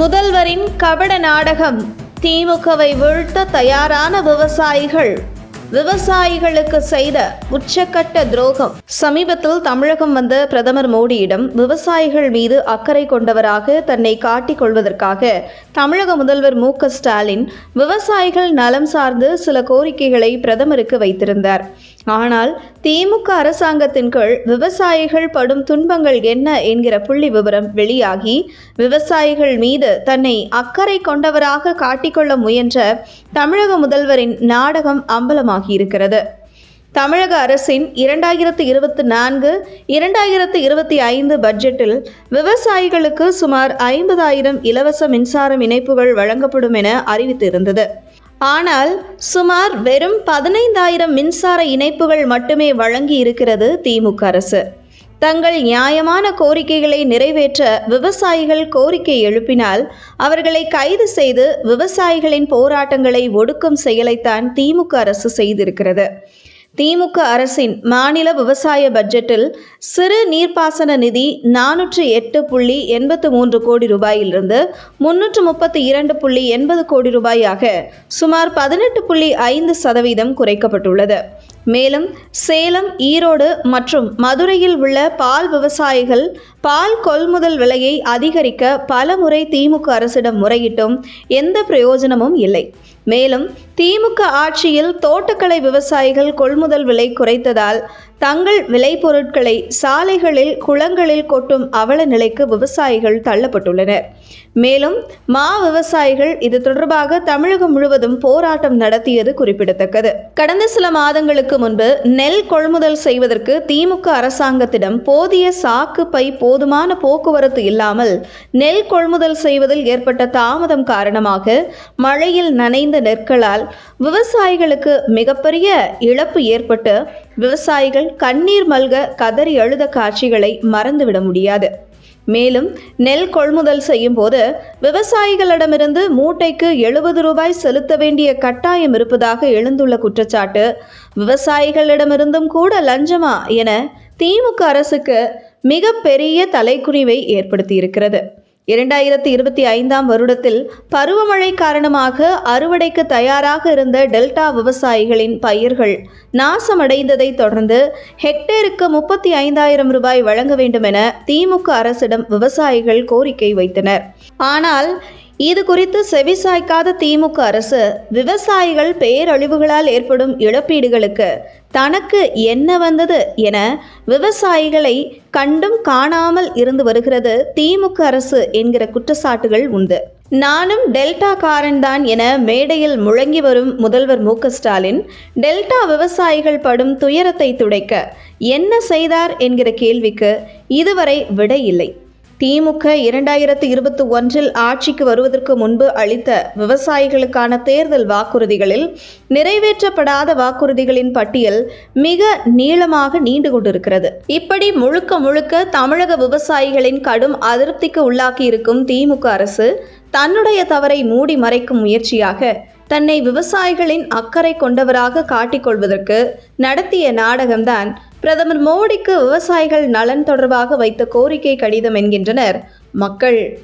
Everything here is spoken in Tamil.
முதல்வரின் கபட நாடகம் திமுகவை வீழ்த்த தயாரான விவசாயிகள். விவசாயிகளுக்கு செய்த உச்சக்கட்ட துரோகம். சமீபத்தில் தமிழகம் வந்த பிரதமர் மோடியிடம் விவசாயிகள் மீது அக்கறை கொண்டவராக தன்னை காட்டிக் கொள்வதற்காக தமிழக முதல்வர் மு ஸ்டாலின் விவசாயிகள் நலம் சார்ந்து சில கோரிக்கைகளை பிரதமருக்கு வைத்திருந்தார். ஆனால் திமுக அரசாங்கத்தின் கீழ் விவசாயிகள் படும் துன்பங்கள் என்ன என்கிற புள்ளி விவரம் வெளியாகி விவசாயிகள் மீது தன்னை அக்கறை கொண்டவராக காட்டிக்கொள்ள முயன்ற தமிழக முதல்வரின் நாடகம் அம்பலமாகியிருக்கிறது. தமிழக அரசின் இரண்டாயிரத்து இருபத்தி நான்கு இரண்டாயிரத்து இருபத்தி ஐந்து பட்ஜெட்டில் விவசாயிகளுக்கு சுமார் ஐம்பதாயிரம் இலவச மின்சாரம் இணைப்புகள் வழங்கப்படும் என அறிவித்திருந்தது. ஆனால் சுமார் வெறும் பதினைந்தாயிரம் மின்சார இணைப்புகள் மட்டுமே வழங்கி இருக்கிறது திமுக அரசு. தங்கள் நியாயமான கோரிக்கைகளை நிறைவேற்ற விவசாயிகள் கோரிக்கை எழுப்பினால் அவர்களை கைது செய்து விவசாயிகளின் போராட்டங்களை ஒடுக்கும் செயலைத்தான் திமுக அரசு செய்திருக்கிறது. திமுக அரசின் மாநில விவசாய பட்ஜெட்டில் சிறு நீர்ப்பாசன நிதி நானூற்று எட்டு புள்ளி எண்பத்து மூன்று கோடி ரூபாயிலிருந்து முன்னூற்று முப்பத்தி இரண்டு புள்ளி எண்பது கோடி ரூபாயாக சுமார் பதினெட்டு புள்ளி ஐந்து சதவீதம் குறைக்கப்பட்டுள்ளது. மேலும் சேலம் ஈரோடு மற்றும் மதுரையில் உள்ள பால் விவசாயிகள் பால் கொள்முதல் விலையை அதிகரிக்க பல முறை திமுக அரசிடம் முறையிட்டும் எந்த பிரயோஜனமும் இல்லை. மேலும் திமுக ஆட்சியில் தோட்டக்கலை விவசாயிகள் கொள்முதல் விலை குறைத்ததால் தங்கள் விளைபொருட்களை சாலைகளில் குளங்களில் கொட்டும் அவல நிலைக்கு விவசாயிகள் தள்ளப்பட்டுள்ளனர். மேலும் மா விவசாயிகள் இது தொடர்பாக தமிழகம் முழுவதும் போராட்டம் நடத்தியது குறிப்பிடத்தக்கது. கடந்த சில மாதங்களுக்கு முன்பு நெல் கொள்முதல் செய்வதற்கு திமுக அரசாங்கத்திடம் போதிய சாக்கு பை போ போதுமான போக்குவரத்து இல்லாமல் நெல் கொள்முதல் செய்வதில் ஏற்பட்ட தாமதம் காரணமாக மழையில் நனைந்த நெற்களால் விவசாயிகளுக்கு மிகப்பெரிய இழப்பு ஏற்பட்டு விவசாயிகள் கண்ணீர் மல்க கதறி அழுத காட்சிகளை மறந்துவிட முடியாது. மேலும் நெல் கொள்முதல் செய்யும் போது விவசாயிகளிடமிருந்து மூட்டைக்கு எழுபது ரூபாய் செலுத்த வேண்டிய கட்டாயம் இருப்பதாக எழுந்துள்ள குற்றச்சாட்டு விவசாயிகளிடமிருந்தும் கூட லஞ்சமா என திமுக அரசுக்கு மிகப்பெரிய தலைக்குனிவை ஏற்படுத்தியிருக்கிறது. இரண்டாயிரத்தி இருபத்தி ஐந்தாம் வருடத்தில் பருவமழை காரணமாக அறுவடைக்கு தயாராக இருந்த டெல்டா விவசாயிகளின் பயிர்கள் நாசமடைந்ததை தொடர்ந்து ஹெக்டேருக்கு முப்பத்தி ஐந்தாயிரம் ரூபாய் வழங்க வேண்டும் என திமுக அரசிடம் விவசாயிகள் கோரிக்கை வைத்தனர். ஆனால் இது குறித்து செவிசாய்க்காத திமுக அரசு விவசாயிகள் பேரழிவுகளால் ஏற்படும் இழப்பீடுகளுக்கு தனக்கு என்ன வந்தது என விவசாயிகளை கண்டும் காணாமல் இருந்து வருகிறது திமுக அரசு என்கிற குற்றச்சாட்டுகள் உண்டு. நானும் டெல்டா காரன்தான் என மேடையில் முழங்கி வரும் முதல்வர் மு ஸ்டாலின் டெல்டா விவசாயிகள் படும் துயரத்தை துடைக்க என்ன செய்தார் என்கிற கேள்விக்கு இதுவரை விடையில்லை இல்லை. திமுக இரண்டாயிரத்து இருபத்தி ஒன்றில் ஆட்சிக்கு வருவதற்கு முன்பு அளித்த விவசாயிகளுக்கான தேர்தல் வாக்குறுதிகளில் நிறைவேற்றப்படாத வாக்குறுதிகளின் பட்டியல் மிக நீளமாக நீண்டு கொண்டிருக்கிறது இப்படி முழுக்க முழுக்க தமிழக விவசாயிகளின் கடும் அதிருப்திக்கு உள்ளாக்கி இருக்கும் திமுக அரசு தன்னுடைய தவறை மூடி மறைக்கும் முயற்சியாக தன்னை விவசாயிகளின் அக்கறை கொண்டவராக காட்டிக்கொள்வதற்கு நடத்திய நாடகம்தான் பிரதமர் மோடிக்கு விவசாயிகள் நலன் தொடர்பாக வைத்த கோரிக்கை கடிதம் என்கின்றனர். மக்கள்